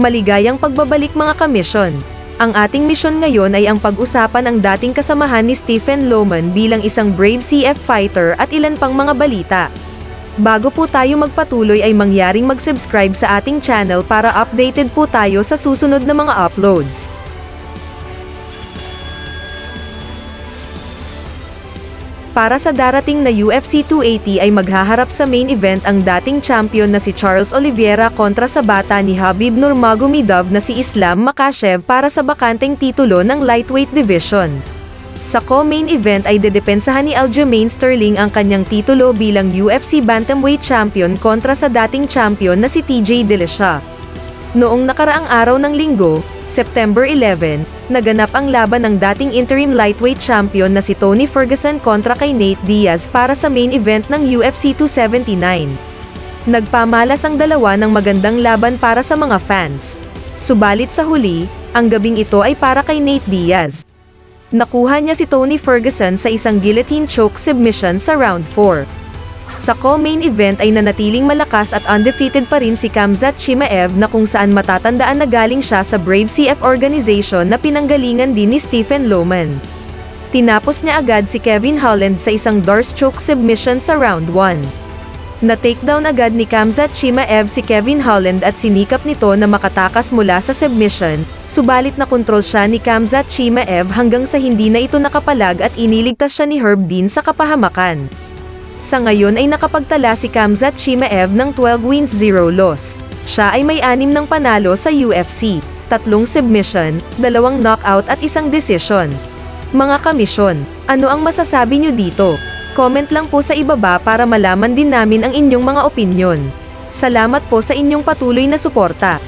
Maligayang pagbabalik mga kamisyon. Ang ating misyon ngayon ay ang pag-usapan ang dating kasamahan ni Stephen Loman bilang isang brave CF fighter at ilan pang mga balita. Bago po tayo magpatuloy ay mangyaring mag-subscribe sa ating channel para updated po tayo sa susunod na mga uploads. Para sa darating na UFC 280 ay maghaharap sa main event ang dating champion na si Charles Oliveira kontra sa bata ni Habib Nurmagomedov na si Islam Makhachev para sa bakanteng titulo ng lightweight division. Sa co-main event ay dedepensahan ni Aljamain Sterling ang kanyang titulo bilang UFC Bantamweight Champion kontra sa dating champion na si TJ Dillashaw. Noong nakaraang araw ng linggo, September 11, naganap ang laban ng dating interim lightweight champion na si Tony Ferguson kontra kay Nate Diaz para sa main event ng UFC 279. Nagpamalas ang dalawa ng magandang laban para sa mga fans. Subalit sa huli, ang gabing ito ay para kay Nate Diaz. Nakuha niya si Tony Ferguson sa isang guillotine choke submission sa round 4. Sa co-main event ay nanatiling malakas at undefeated pa rin si Kamzat Chimaev na kung saan matatandaan na galing siya sa Brave CF organization na pinanggalingan din ni Stephen Loman. Tinapos niya agad si Kevin Holland sa isang doors choke submission sa round 1. Na-takedown agad ni Kamzat Chimaev si Kevin Holland at sinikap nito na makatakas mula sa submission, subalit na kontrol siya ni Kamzat Chimaev hanggang sa hindi na ito nakapalag at iniligtas siya ni Herb Dean sa kapahamakan. Sa ngayon ay nakapagtala si Kamzat Chimaev ng 12 wins 0 loss. Siya ay may anim ng panalo sa UFC, tatlong submission, dalawang knockout at isang decision. Mga kamisyon, ano ang masasabi nyo dito? Comment lang po sa ibaba para malaman din namin ang inyong mga opinyon. Salamat po sa inyong patuloy na suporta.